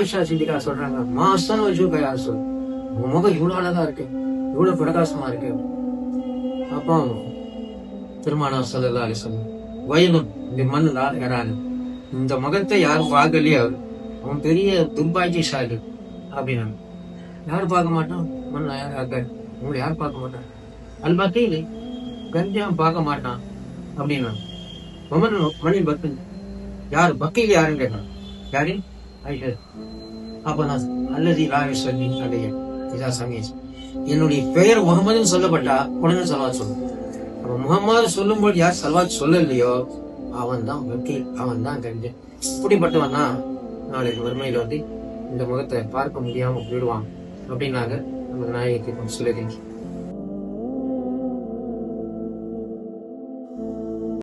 ஆயிஷா சித்திகா சொல்றாங்க மாசம் வச்சு கயாசு. உன் முகம் இவ்வளவு அழகா இருக்கு. இவ்வளவு பிரகாசமா இருக்கு. அப்போ திருமணம் சொல்லலா சொல்லு வயலும் இந்த மண்ணுல யாராரு இந்த முகத்தை யாரும் பார்க்கலையே அவர். அவன் பெரிய துர்பாகியசாலி அப்படின்னாங்க. யாரும் பார்க்க மாட்டான்? மண்ண யார் யாருக்காரு உங்களை யாரும் பார்க்க மாட்டான்? அது பக்கையில் கஞ்சான் பார்க்க மாட்டான். அப்படின்னாங்க. மமன் மணி பக்தன் யார்? பக்கையில் யாருன்னு கேட்டான் யாரு? ஆயிட்டது அப்ப நான் அல்லது ராவி சொல்லி அடைய இதா சமீஸ் என்னுடைய பெயர் முகமதுன்னு சொல்லப்பட்டா உடனே சல்வாத் சொல்லும் அப்ப முகமது சொல்லும்போது யார் சல்வாத் சொல்லலையோ அவன் தான் வக்கீல் அவன் தான் கஞ்சன் இப்படிப்பட்டவன் தான் நாளைக்கு வறுமையில வந்து இந்த முகத்தை பார்க்க முடியாம போயிடுவான். அப்படின்னாங்க நமக்கு நாயகத்தை சொல்லுறேன்